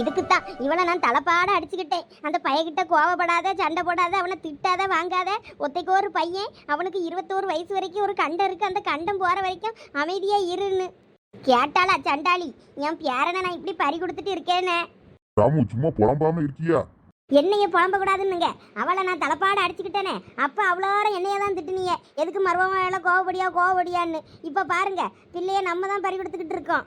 இதுக்குத்தான். இவளை நான் தலைப்பாட அடிச்சுக்கிட்டேன். அந்த பையகிட்ட கோவப்படாத சண்டை போடாத அவனை திட்டாத வாங்காத. ஒத்தைக்கு ஒரு பையன். அவனுக்கு இருபத்தோரு வயசு வரைக்கும் ஒரு கண்டம் இருக்கு. அந்த கண்டம் போற வரைக்கும் அமைதியா இருன்னு. கேட்டாளா சண்டாளி என் பேரனை நான் இப்படி பறி கொடுத்துட்டு இருக்கேனே? ராமு சும்மா புலம்பாம இருக்கியா? என்னைய புலம்ப கூடாதுன்னுங்க அவளை நான் தலைப்பாட அடிச்சுக்கிட்டேனே. அப்போ அவ்வளோர என்னைய தான் திட்டுனீங்க. எதுக்கு மருமகளை கோவப்படியா கோவப்படியான்னு. இப்போ பாருங்க பிள்ளைய நம்ம தான் பறி கொடுத்துக்கிட்டு இருக்கோம்.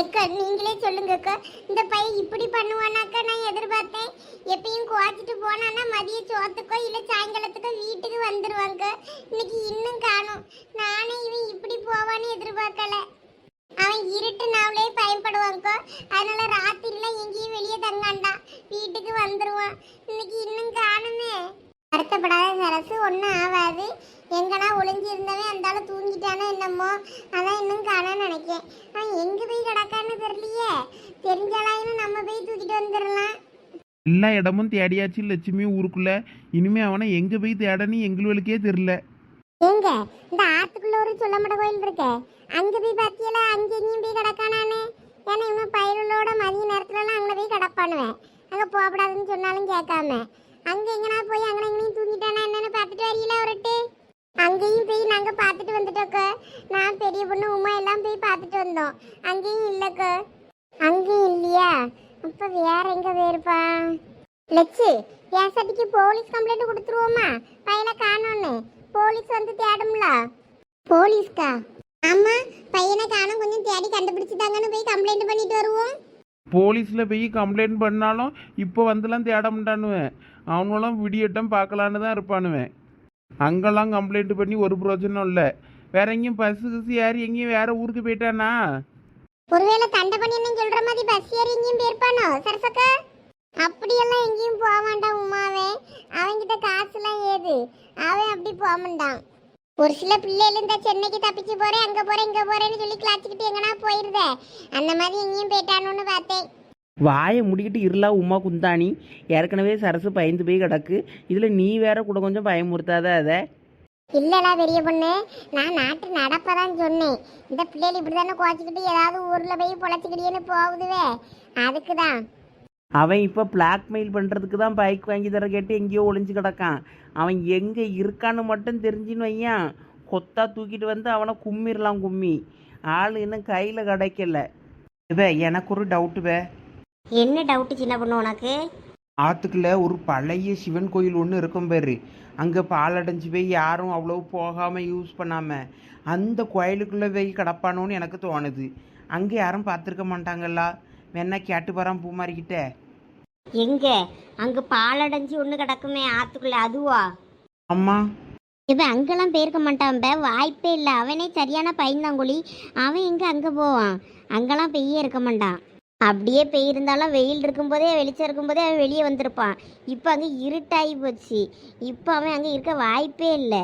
அக்கா நீங்களே சொல்லுங்க அக்கா. இந்த பையன் இப்படி பண்ணுவானாக்கா நான் எதிர்பார்த்தேன். எப்பயும் குவாச்சிட்டு போனான்னா மதிய சோத்துக்கோ இல்லை சாயங்காலத்துக்கோ வீட்டுக்கு வந்துருவாங்க இன்னைக்கு இன்னும் காணும். நானே இவன் இப்படி போவான்னு எதிர்பார்க்கல. அவன் இருட்டு நாவலே பயன்படுவாங்கோ அதனால ராத்திரிலாம் எங்கேயும் வெளியே தங்காண்டான் வீட்டுக்கு வந்துருவான். இன்னைக்கு இன்னும் காணுமே. வருத்தப்படாத சரசு ஒன்றும் ஆகாது. எங்கனா ஒளிஞ்சு இருந்தவன் அந்த ஆளு தூங்கிட்டானோ என்னமோ. அதான் இன்னும் காணன்னு நினைக்கேன். அவன் எங்க போய் கிடக்கான்னு தெரியலையே. தெரிஞ்சாலாயினும் நம்ம போய் தூக்கிட்டு வந்துடலாம். எல்லா இடமும் தேடியாச்சு லட்சுமி ஊருக்குள்ள. இனிமே அவனை எங்க போய் தேடன்னு எங்களுக்கே தெரில ஏங்க இந்த ஆத்துக்குள்ள ஒரு சொல்லமட கோயில் இருக்க. அங்க போய் பாத்தியல? அங்க எங்கேயும் போய் கிடக்கானானே ஏன்னா இவன் பயிர்களோட மதிய நேரத்துலலாம் அங்கே போய் கிடப்பானுவேன் அங்க போகக்கூடாதுன்னு சொன்னாலும் கேட்காம. அங்க எங்கனா போய் அங்கே எங்கனையும் தூங்கிட்டானா என்னன்னு பார்த்துட்டு வரீங்களா ஒருட்டு அங்கேயும் போய் நாங்க பார்த்துட்டு வந்துட்டோக்க நான் பெரிய பொண்ணு உமா எல்லாம் போய் பார்த்துட்டு வந்தோம். அங்கேயும் இல்லைக்க அங்கேயும் இல்லையா? அப்ப வேற எங்க போயிருப்பா? லட்சு ஏசட்டிக்கு போலீஸ் கம்ப்ளைண்ட் கொடுத்துருவோமா? பையனை காணோன்னு. போலீஸ் வந்து தேடும்ல. போலீஸ்க்கா? ஆமா பையனை காணோம் கொஞ்சம் தேடி கண்டுபிடிச்சிட்டாங்கன்னு போய் கம்ப்ளைண்ட் பண்ணிட்டு வருவோம். போலீஸில் போய் கம்ப்ளைண்ட் பண்ணாலும் இப்போ வந்துலாம் தேட மாட்டானுவேன் அவனும் விடியட்டம் பார்க்கலான்னு தான் இருப்பானுவேன். அங்கெல்லாம் கம்ப்ளைண்ட் பண்ணி ஒரு பிரோஜனம் இல்லை. வேற எங்கேயும் பஸ்ஸு கிசு ஏறி எங்கேயும் வேற ஊருக்கு போயிட்டானா? ஒருவேளை தண்டை பண்ணின்னு சொல்ற மாதிரி பஸ் ஏறி எங்கேயும் போயிருப்பானோ சரசக்கா? அப்படியெல்லாம் எங்கேயும் போக வேண்டாம் உமாவே அவன்கிட்ட காசுலாம் ஏது? அவன் அப்படி போக மாட்டான். ஒரு சில பிள்ளைகள் இந்த சென்னைக்கு தப்பிச்சு போறேன் அங்க போறேன் இங்க போறேன்னு சொல்லி கிளாச்சிக்கிட்டு எங்கன்னா போயிருந்தேன் அந்த மாதிரி எங்கேயும் போயிட்டானுன்னு பார்த்தேன். வாயை முடிக்கிட்டு இருளா உமா குந்தாணி? ஏற்கனவே சரசு பயந்து போய் கிடக்கு. இதில் நீ வேற கூட கொஞ்சம் பயமுறுத்தாத அதை. இல்லடா பெரிய பொண்ணு நான் நாட்டு நடப்பதான் சொன்னேன். இந்த பிள்ளைகள் இப்படி தானே குறைச்சிக்கிட்டு ஏதாவது ஊர்ல போய் பொழைச்சிக்கிட்டேன்னு போகுதுவே. அதுக்கு தான் அவன் இப்போ பிளாக்மெயில் பண்ணுறதுக்கு தான் பைக் வாங்கி தர கேட்டு எங்கேயோ ஒளிஞ்சு கிடக்கான். அவன் எங்கே இருக்கான்னு மட்டும் தெரிஞ்சுன்னு வையான். கொத்தா தூக்கிட்டு வந்து அவனை கும்மிரலாம் கும்மி. ஆள் இன்னும் கையில் கிடைக்கல. இவே எனக்கு ஒரு டவுட்டு வே. என்ன டவுட்டு சின்ன பொண்ணு உனக்கு? ஆற்றுக்குள்ள ஒரு பழைய சிவன் கோயில் ஒன்று இருக்கும் பேர். அங்கே பாலடைஞ்சு போய் யாரும் அவ்வளோ போகாமல் யூஸ் பண்ணாமல் அந்த கோயிலுக்குள்ளே போய் கிடப்பானோன்னு எனக்கு தோணுது. அங்கே யாரும் பார்த்துருக்க மாட்டாங்கல்ல? வேணா கேட்டு போகிறான் பூமாரிக்கிட்ட. எங்க? அங்க பாலடைஞ்சு ஒண்ணு கிடக்குமே ஆத்துக்குள்ள அதுவா? அம்மா. இவன் அங்கெல்லாம் போயிருக்க மாட்டான் பே வாய்ப்பே இல்லை. அவனே சரியான பையன்தாங்குழி அவன் எங்க அங்க போவான்? அங்கெல்லாம் பெய்ய இருக்க மாட்டான். அப்படியே பெய்யிருந்தாலும் வெயில் இருக்கும்போதே வெளிச்சம் இருக்கும்போதே அவன் வெளியே வந்திருப்பான். இப்போ அங்கே இருட்டாகி போச்சு. இப்போ அவன் அங்கே இருக்க வாய்ப்பே இல்லை.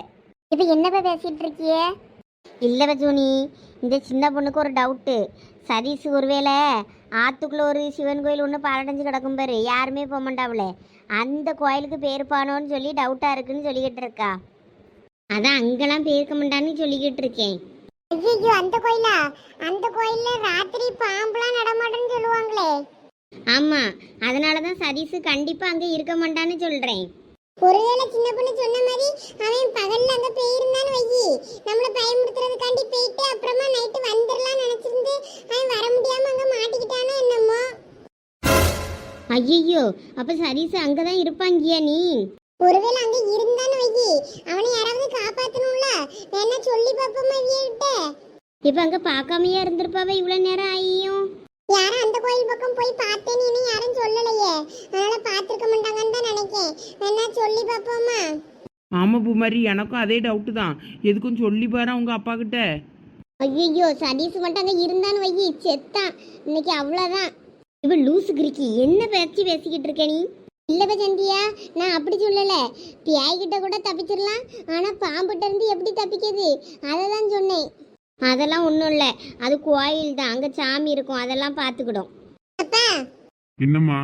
இது என்னப்பா பேசிட்டு இருக்கியே? இல்லை பஜூனி இந்த சின்ன பொண்ணுக்கு ஒரு டவுட்டு சதீஷ் ஒருவேளை ஆத்துக்குள்ள ஒரு சிவன் கோயில் ஒன்று பாலடைஞ்சு கிடக்கும் பாரு. யாருமே போக மாட்டாவுல அந்த கோயிலுக்கு பேருப்பானோன்னு சொல்லி டவுட்டாக இருக்குன்னு சொல்லிக்கிட்டு இருக்கா. அதான் அங்கெல்லாம் பேருக்க மாட்டான்னு சொல்லிக்கிட்டு இருக்கேன். ஐயோ அந்த கோயிலா? அந்த கோயில்ல ராத்திரி பாம்புலாம் நடமாட்டேன்னு சொல்லுவாங்களே. ஆமாம் அதனால தான் சதீஷ் கண்டிப்பாக அங்கே இருக்க மாட்டான்னு சொல்கிறேன் ஒருவேளை சின்ன பொண்ணு சொன்ன மாதிரி அவன் பகல்ல அங்க போயிருந்தான்னு வையி. நம்மள பயமுறுத்துறதுக்காண்டி போயிட்டு அப்புறமா நைட்டு வந்துடலாம் நினைச்சிருந்து அவன் வர முடியாம அங்க மாட்டிக்கிட்டானோ என்னமோ. ஐயையோ அப்போ சதீஷ் அங்கே தான் இருப்பாங்கியா நீ? ஒருவேளை அங்க இருந்தான்னு வையி அவனை யாராவது காப்பாத்தணும்ல? வேணா சொல்லி பாப்போமா வீட்ட இப்போ அங்கே பார்க்காமையே இருந்திருப்பாவே இவ்வளோ நேரம் ஆகியும்? யாரும் அந்த கோயில் பக்கம் போய் பார்த்தேன்னு இன்னும் யாரும் சொல்லலையே. அதனால பாத்திருக்க மாட்டாங்கன்னு தான் நினைக்கேன். வேணா சொல்லி பாப்போமா ஆமாம் பூமாரி எனக்கும் அதே டவுட்டு தான். எதுக்கும் சொல்லி பாரு அவங்க அப்பா கிட்ட. ஐயோ சதீஷ் மட்டும் அங்கே இருந்தான்னு வையி செத்தான். இன்னைக்கு அவ்வளோதான் இப்போ லூசு கிரிக்கி என்ன பேச்சு பேசிக்கிட்டு இருக்க நீ? இல்லப்ப சந்தியா நான் அப்படி சொல்லல. பியாய்கிட்ட கூட தப்பிச்சிடலாம் ஆனா பாம்புட்ட இருந்து எப்படி தப்பிக்கிறது? அதை தான் சொன்னேன். அதெல்லாம் ஒன்றும் இல்லை. அது கோயில் தான். அங்கே சாமி இருக்கும். அதெல்லாம் பார்த்துக்கிடும். அப்பா! என்னம்மா?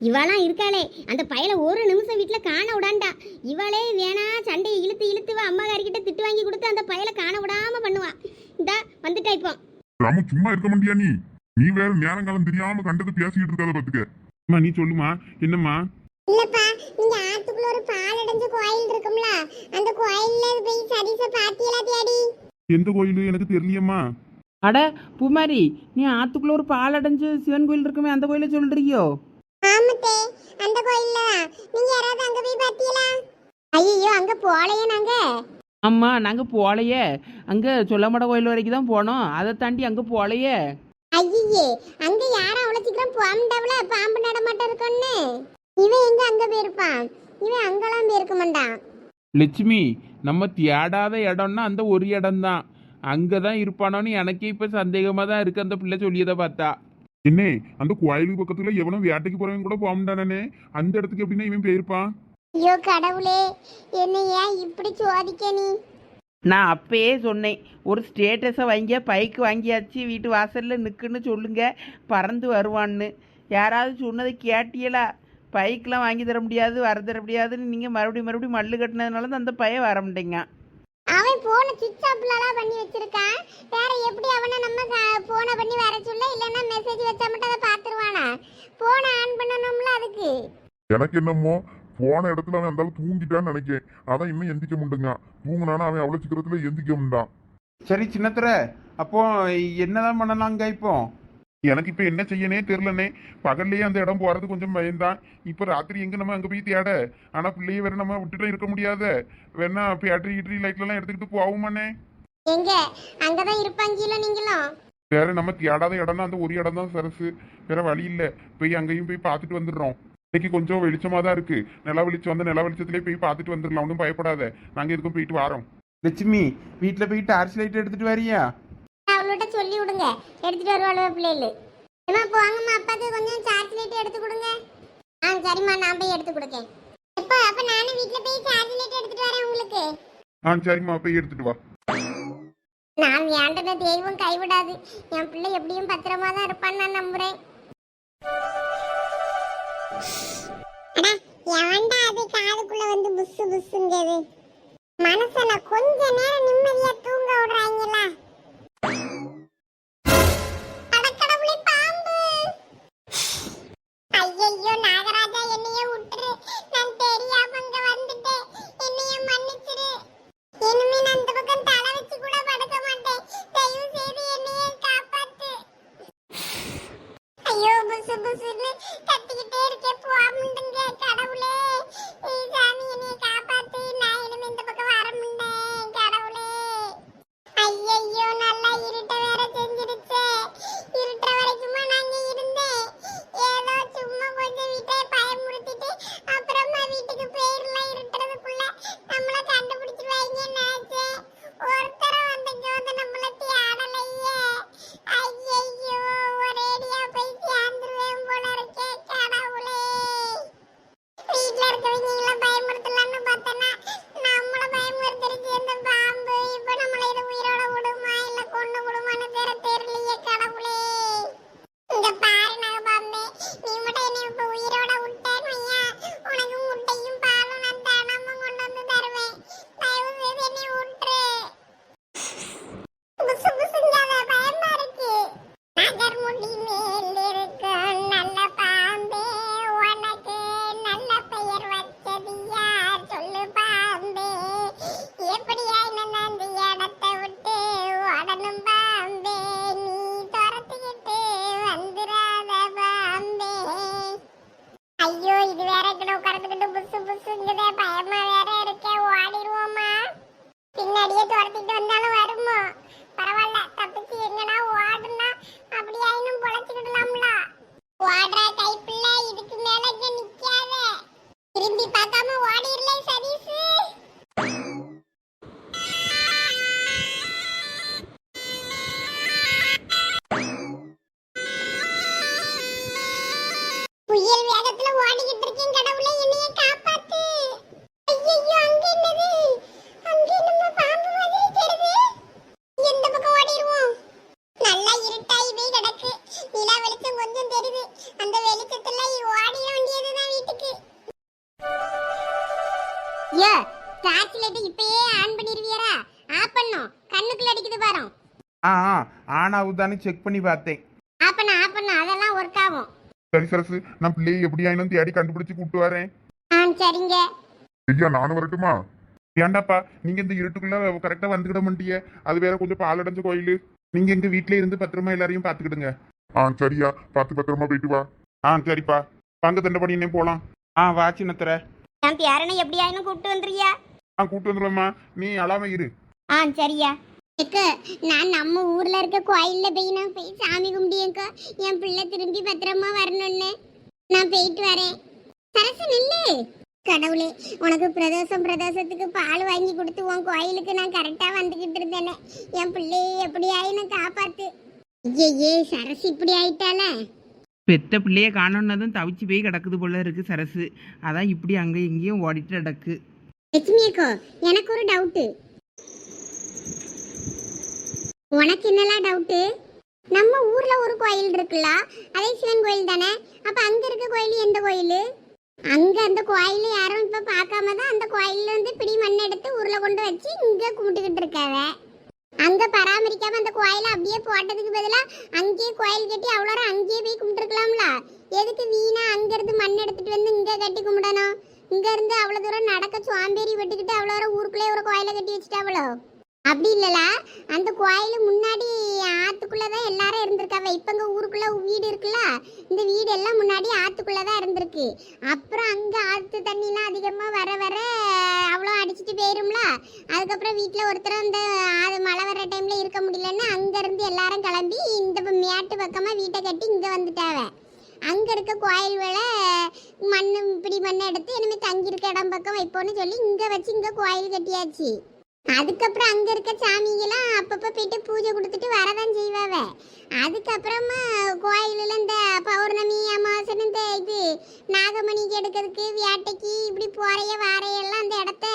இவளாம் இருக்காளே. அந்த பயலை ஒரு நிமிஷம் வீட்டில் காண விடாண்டா. இவளே வேணா சண்டையை இழுத்து இழுத்து வா. அம்மாக்காரிக்கிட்ட திட்டு வாங்கி கொடுத்து அந்த பயலை காண விடாம பண்ணுவா. இந்தா வந்துட்டா இப்போ. ராமு சும்மா இருக்க மாட்டியா நீ? நீ வேற நேரங்காலம் தெரியாம கண்டது பேசிக்கிட்டு இருக்காத பாத்துக்க. அம்மா நீ சொல்லுமா. என்னம்மா? இல்லப்பா நீங்க ஆத்துக்குள்ள ஒரு பால் அடைஞ்ச கோயில் இருக்கும்ல அந்த கோயில்ல போய் சதீச பாத்தியலா தேடி எந்த கோயில்? எனக்கு தெரியலையம்மா. அட பூமாரி நீ ஆத்துக்குள்ள ஒரு பால் அடைஞ்சு சிவன் கோயில் இருக்குமே அந்த கோயிலை சொல்றியோ? ஆமத்தே அந்த கோயில்ல நீங்க யாராவது அங்க போய் பாத்தியலா ஐயோ அங்க போலையே நாங்க. ஆமா நாங்க போலையே. அங்க சொல்லமட கோயில் வரைக்கும் தான் போனோம். அதை தாண்டி அங்க போலையே. ஐயே அங்க யாரும் அவ்வளவு சீக்கிரம் போகாமட்டாவல பாம்பு நடமாட்டம் இருக்கும்னு. இவன் எங்க அங்க போயிருப்பான் இவன் அங்கெல்லாம் போயிருக்க மாட்டான் லட்சுமி நம்ம தேடாத இடம்னா அந்த ஒரு இடம்தான். அங்கே தான் இருப்பானோன்னு எனக்கே இப்போ சந்தேகமாக தான் இருக்குது அந்த பிள்ளை சொல்லியதை பார்த்தா. என்ன அந்த கோயிலுக்கு பக்கத்துல எவனும் வேட்டைக்கு போறவன் கூட போக மாட்டானே? அந்த இடத்துக்கு எப்படின்னா இவன் போயிருப்பான்? ஐயோ கடவுளே என்ன ஏன் இப்படி சோதிக்க நீ? நான் அப்பயே சொன்னேன் ஒரு ஸ்டேட்டஸை வாங்கிய பைக் வாங்கியாச்சு வீட்டு வாசலில் நிற்குன்னு சொல்லுங்க பறந்து வருவான்னு. யாராவது சொன்னதை கேட்டியலா? பைக்கெலாம் வாங்கி தர முடியாது வர தர முடியாதுன்னு நீங்கள் மறுபடியும் மறுபடியும் மல்லு கட்டினதுனால தான் அந்த பையன் வர மாட்டேங்க. அவன் போன சுவிட்ச் ஆஃப்லலாம் பண்ணி வச்சிருக்கான். வேற எப்படி அவனை நம்ம போனை பண்ணி வர சொல்ல இல்லைன்னா மெசேஜ் வச்சா மட்டும் அதை பார்த்துருவானா? போனை ஆன் பண்ணணும்ல அதுக்கு. எனக்கு என்னமோ போன இடத்துல அவன் அந்த தூங்கிட்டான்னு நினைக்கிறேன் அதான் இன்னும் எந்திக்க முடியுங்க தூங்கினானா அவன் அவ்வளவு சீக்கிரத்துல எந்திக்க முடியான் சரி சின்னத்துற அப்போ என்னதான் பண்ணலாங்க இப்போ? எனக்கு இப்ப என்ன செய்யனே தெரியலனே பகல்லையே அந்த இடம் போறது கொஞ்சம் பயந்தான் இப்ப ராத்திரி எங்க நம்ம அங்க போய் தேட? ஆனா பிள்ளைய வேற நம்ம விட்டுட்டு இருக்க முடியாத. வேணா பேட்டரி கீட்டரி லைட்ல எல்லாம் எடுத்துக்கிட்டு போவோமானே எங்க? அங்கதான் இருப்பாங்கல்ல நீங்களும். வேற நம்ம தேடாத இடம்னா அந்த ஒரு இடம் தான் சரசு. வேற வழி இல்ல. போய் அங்கேயும் போய் பார்த்துட்டு வந்துடுறோம். இன்னைக்கு கொஞ்சம் வெளிச்சமா தான் இருக்கு. நில வெளிச்சம் வந்து நில வெளிச்சத்திலே போய் பார்த்துட்டு வந்துடலாம். ஒன்றும் பயப்படாத. நாங்க எதுக்கும் போயிட்டு வரோம். லட்சுமி வீட்டில் போய் டார்ச் லைட் எடுத்துட்டு வரியா? அவள்கிட்ட சொல்லி விடுங்க. எடுத்துட்டு வருவாள் பிள்ளைகள். ஏமா போங்கம்மா அப்பாக்கு கொஞ்சம் சார்ஜ் எடுத்து கொடுங்க. ஆ சரிம்மா நான் போய் எடுத்து கொடுக்கேன். எப்போ அப்ப நானும் வீட்ல போய் சார்ஜ் எடுத்துட்டு வரேன் உங்களுக்கு. ஆ சரிம்மா போய் எடுத்துட்டு வா. நான் வேண்டத தெய்வம் கைவிடாது. என் பிள்ளை எப்படியும் பத்திரமா தான் இருப்பான்னு நான் நம்புறேன். அடா எவன்டா அது காதுக்குள்ள வந்து புசு புசுங்கிறது மனசுல கொஞ்ச நேரம் நிம்மதியா தூங்க விடுறாங்களா கண்ணுக்குள்ள அடிக்குது பாரு. ஆ ஆ ஆனாவுதானே செக் பண்ணி பார்த்தேன். ஆஃப் பண்ண அதெல்லாம் ஒர்க் ஆகும். சரி சரசு நான் பிள்ளையை எப்படி ஆயினும் தேடி கண்டுபிடிச்சு கூப்பிட்டு வரேன். ஆ சரிங்க. ஐயா நானும் வரட்டுமா? ஏண்டாப்பா நீங்க இந்த இருட்டுக்குள்ள கரெக்டா வந்துக்கிட மாட்டிய. அது வேற கொஞ்சம் பாலடைஞ்ச கோயில். நீங்க எங்க வீட்ல இருந்து பத்திரமா எல்லாரையும் பாத்துக்கிடுங்க ஆ சரியா. பார்த்து பத்திரமா போயிட்டு வா. ஆ சரிப்பா. பங்கு தண்டை பண்ணி போலாம். ஆ வா சின்னத்தர. என் பேரனை எப்படி ஆயினும் கூப்பிட்டு வந்துறியா ஆ கூப்பிட்டு வந்துடுவேம்மா நீ அழாம இரு. ஆ சரியா. அக்கா நான் நம்ம ஊர்ல இருக்க கோயில்ல போய் நான் போய் சாமி கும்பிடியேக்கா என் பிள்ளை திரும்பி பத்திரமா வரணும்னு. நான் போயிட்டு வரேன். சரசு நில்லு. கடவுளே உனக்கு பிரதோஷம் பிரதோஷத்துக்கு பால் வாங்கி கொடுத்து உன் கோயிலுக்கு நான் கரெக்டா வந்துகிட்டு இருந்தேனே. என் பிள்ளையை எப்படி ஆயினும் காப்பாத்து. ஐயே சரசு இப்படி ஆயிட்டால பெத்த பிள்ளைய காணோன்னதும் தவிச்சு போய் கிடக்குது போல இருக்கு சரசு. அதான் இப்படி அங்கே இங்கேயும் ஓடிட்டு கிடக்கு. லட்சுமி அக்கா எனக்கு ஒரு டவுட்டு உனக்கு என்னலாம் டவுட்டு நம்ம ஊர்ல ஒரு கோயில் இருக்குல்ல அதே சிவன் கோயில் தானே? அப்ப அங்க இருக்க கோயில் எந்த கோயில்? அங்க அந்த கோயில் யாரும் இப்ப பார்க்காம தான் அந்த கோயில்ல வந்து பிடி மண் எடுத்து ஊர்ல கொண்டு வச்சு இங்க கும்பிட்டுக்கிட்டு இருக்காவ. அங்க பராமரிக்காம அந்த கோயிலை அப்படியே போட்டதுக்கு பதிலா அங்கேயே கோயில் கட்டி அவ்வளோ அங்கேயே போய் கும்பிட்டுருக்கலாம்ல? எதுக்கு வீணா அங்க இருந்து மண் எடுத்துட்டு வந்து இங்க கட்டி கும்பிடணும்? இங்க இருந்து அவ்வளவு தூரம் நடக்க சுவாம்பேறி வெட்டுக்கிட்டு அவ்வளோ தூரம் ஊருக்குள்ளே ஒரு கோயில கட்டி வச்சுட்டாவளோ அப்படி இல்லல. அந்த கோயில் முன்னாடி ஆத்துக்குள்ள தான் எல்லாரும் இருந்திருக்காவ இப்ப இங்க ஊருக்குள்ள வீடு இருக்குல்ல இந்த வீடு எல்லாம் முன்னாடி ஆத்துக்குள்ள தான் இருந்திருக்கு. அப்புறம் அங்க ஆத்து தண்ணிலாம் அதிகமா வர வர அவ்வளோ அடிச்சிட்டு போயிரும்ல. அதுக்கப்புறம் வீட்டில் ஒருத்தர் அந்த அது மழை வர டைம்ல இருக்க முடியலன்னு அங்க இருந்து எல்லாரும் கிளம்பி இந்த மேட்டு பக்கமா வீட்டை கட்டி இங்க வந்துட்டாவ. அங்க இருக்க கோயில் வேலை மண் இப்படி மண்ணை எடுத்து இனிமேல் தங்கியிருக்க இடம் பக்கம் வைப்போன்னு சொல்லி இங்க வச்சு இங்க கோயில் கட்டியாச்சு. அதுக்கப்புறம் அங்க இருக்க சாமிங்கெல்லாம் அப்பப்ப போயிட்டு பூஜை கொடுத்துட்டு வரதான் செய்வாவ. அதுக்கப்புறமா கோயிலில் இந்த பௌர்ணமி அமாவாசைன்னு இந்த இது நாகமணிக்கு எடுக்கிறதுக்கு வேட்டைக்கு இப்படி போறைய வாரையெல்லாம் அந்த இடத்த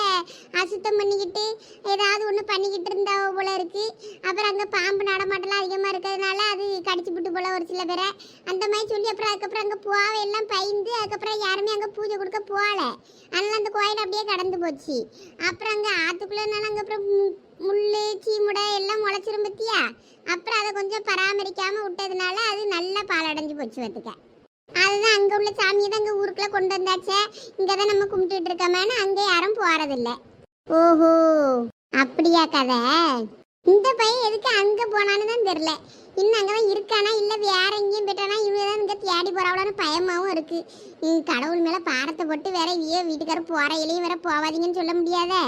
அசுத்தம் பண்ணிக்கிட்டு ஏதாவது ஒன்று பண்ணிக்கிட்டு இருந்தா போல இருக்கு. அப்புறம் அங்கே பாம்பு நடமாட்டம்லாம் அதிகமாக இருக்கிறதுனால அது கடிச்சு விட்டு போல ஒரு சில பேரை. அந்த மாதிரி சொல்லி அப்புறம் அதுக்கப்புறம் அங்கே போவ எல்லாம் பயந்து அதுக்கப்புறம் யாருமே அங்கே பூஜை கொடுக்க போகல. அதனால அந்த கோயில் அப்படியே கடந்து போச்சு. அப்புறம் அங்கே ஆற்றுக்குள்ளே அதுக்கப்புறம் அப்புறம் முள்ளு சீமுடை எல்லாம் முளைச்சிரும் பத்தியா? அப்புறம் அதை கொஞ்சம் பராமரிக்காமல் விட்டதுனால அது நல்லா பாலடைஞ்சு போச்சு பார்த்துக்க. அதுதான் அங்கே உள்ள சாமியை தான் இங்கே ஊருக்குள்ளே கொண்டு வந்தாச்சே. இங்கே தான் நம்ம கும்பிட்டுட்டு இருக்கோமேனு அங்கே யாரும் போகிறதில்ல ஓஹோ அப்படியா கதை? இந்த பையன் எதுக்கு அங்கே போனான்னு தான் தெரில இன்னும் அங்கே தான் இருக்கானா இல்லை வேற எங்கேயும் போயிட்டானா இவங்க தான் இங்கே தேடி போகிறாவளான்னு பயமாகவும் இருக்கு. கடவுள் மேலே பாரத்தை போட்டு வேற இவையோ வீட்டுக்காரர் போகிற இலையும் வேற போகாதீங்கன்னு சொல்ல முடியாதே?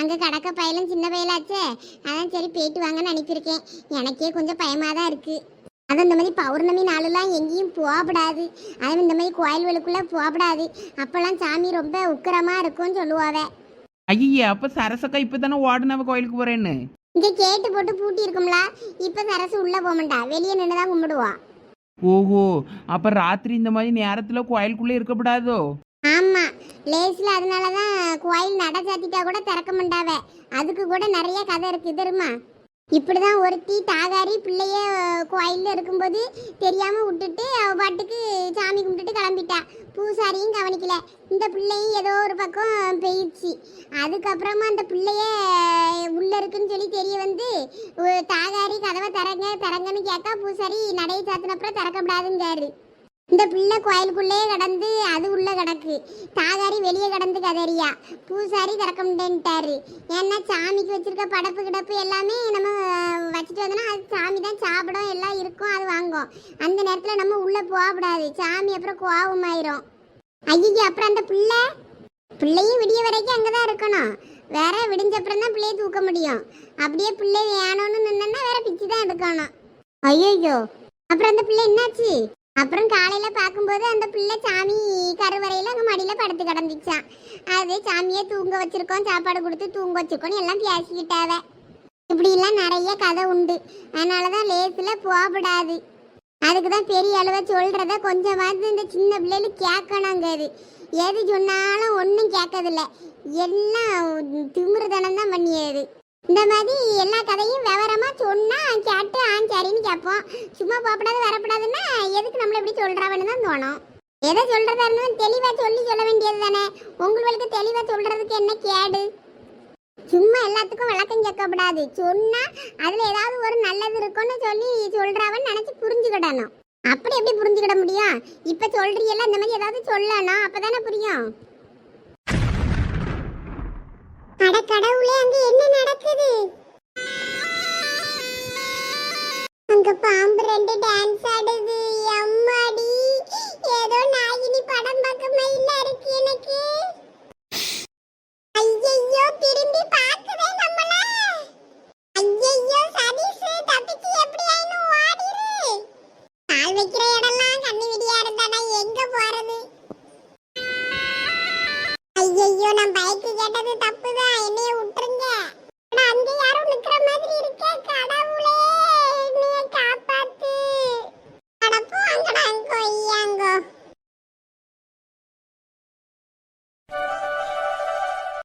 அங்கே கடக்க பயலும் சின்ன பயலாச்சே? அதான் சரி போயிட்டு வாங்கன்னு அனுப்பியிருக்கேன் எனக்கே கொஞ்சம் பயமாக தான் இருக்குது அதுவும் இந்த மாதிரி பௌர்ணமி நாளெல்லாம் எங்கேயும் போகப்படாது. அதுவும் இந்த மாதிரி கோயில்களுக்குள்ளே போகப்படாது. அப்போல்லாம் சாமி ரொம்ப உக்கிரமாக இருக்கும்னு சொல்லுவாவே. ஐயா அப்போ சரசக்கா இப்போ தானே ஓடுனவ கோயிலுக்கு போகிறேன்னு இங்கே கேட்டு போட்டு பூட்டி இருக்கும்ல இப்போ சரசு உள்ளே போக மாட்டா வெளியே நின்று தான் கும்பிடுவா. ஓஹோ அப்போ ராத்திரி இந்த மாதிரி நேரத்தில் கோயிலுக்குள்ளே இருக்கக்கூடாதோ ஆமா லேஸ்ல அதனால தான் கோயில் நட சாத்திட்டா கூட திறக்க மாட்டாவ. அதுக்கு கூட நிறைய கதை இருக்கு தெரியுமா? இப்படிதான் ஒருத்தி தாகாரி பிள்ளைய கோயில்ல இருக்கும்போது தெரியாம விட்டுட்டு அவ பாட்டுக்கு சாமி கும்பிட்டுட்டு கிளம்பிட்டா. பூசாரியும் கவனிக்கல. இந்த பிள்ளையும் ஏதோ ஒரு பக்கம் போயிடுச்சு. அதுக்கப்புறமா அந்த பிள்ளைய உள்ள இருக்குன்னு சொல்லி தெரிய வந்து தாகாரி கதவை தரங்க திறங்கன்னு கேட்டா பூசாரி நடையை சாத்தினப்புறம் திறக்கப்படாதுங்காரு இந்த பிள்ளை கோயிலுக்குள்ளேயே கடந்து அது உள்ள கிடக்கு. தாதாரி வெளியே கடந்து கதறியா. பூசாரி திறக்க முடியன்ட்டாரு ஏன்னா சாமிக்கு வச்சிருக்க படப்பு கிடப்பு எல்லாமே நம்ம வச்சுட்டு வந்தோம்னா அது சாமி தான் சாப்பிடும் எல்லாம் இருக்கும் அது வாங்கும் அந்த நேரத்தில் நம்ம உள்ளே போகக்கூடாது. சாமி அப்புறம் கோபமாயிரும் ஐயோ அப்புறம் அந்த பிள்ளை? பிள்ளையும் விடிய வரைக்கும் அங்கே தான் இருக்கணும். வேற விடிஞ்சப்புறம் தான் பிள்ளையை தூக்க முடியும். அப்படியே பிள்ளை வேணும்னு நின்னா வேற பிச்சு தான் எடுக்கணும். ஐயோ அப்புறம் அந்த பிள்ளை என்னாச்சு? அப்புறம் காலையில பார்க்கும்போது அந்த பிள்ளை சாமி கருவறையில அங்க மடியில படுத்து கிடந்துச்சான் அது சாமியை தூங்க வச்சிருக்கோம் சாப்பாடு கொடுத்து தூங்க வச்சிருக்கோம் எல்லாம் பேசிக்கிட்டாவ. இப்படிலாம் நிறைய கதை உண்டு. அதனாலதான் லேசுல போகப்படாது அதுக்கு தான் பெரிய அளவை சொல்கிறத கொஞ்சமாவது இந்த சின்ன பிள்ளைகள் கேட்கணுங்கிறது எது சொன்னாலும் ஒன்றும் கேட்கறதில்ல. எல்லாம் திமிருதனம் தான் பண்ணியது. இந்த மாதிரி எல்லா கதையும் விவரமா சொன்னா கேட்டு ஆ சரின்னு கேட்போம். சும்மா போகப்படாது வரப்படாதுன்னா எதுக்கு நம்மள இப்படி சொல்றாவன்னு தான் தோணும். எதை சொல்றதா இருந்தாலும் தெளிவா சொல்லி சொல்ல வேண்டியது தானே. உங்களுக்கு தெளிவா சொல்றதுக்கு என்ன கேடு? சும்மா எல்லாத்துக்கும் விளக்கம் கேட்கக்கூடாது சொன்னா அதுல ஏதாவது ஒரு நல்லது இருக்கும்னு சொல்லி சொல்றாவன்னு நினைச்சு புரிஞ்சுக்கிடணும். அப்படி எப்படி புரிஞ்சுக்கிட முடியும்? இப்ப சொல்றீங்கல்ல இந்த மாதிரி ஏதாவது சொல்லணும். அப்பதானே புரியும். அட கடவுளே அங்க என்ன நடக்குது? அங்க பாம்பு ரெண்டு டான்ஸ் ஆடுது. அம்மாடி ஏதோ நாயினி படம் பார்க்க மயிலா இருக்கு எனக்கு. ஐய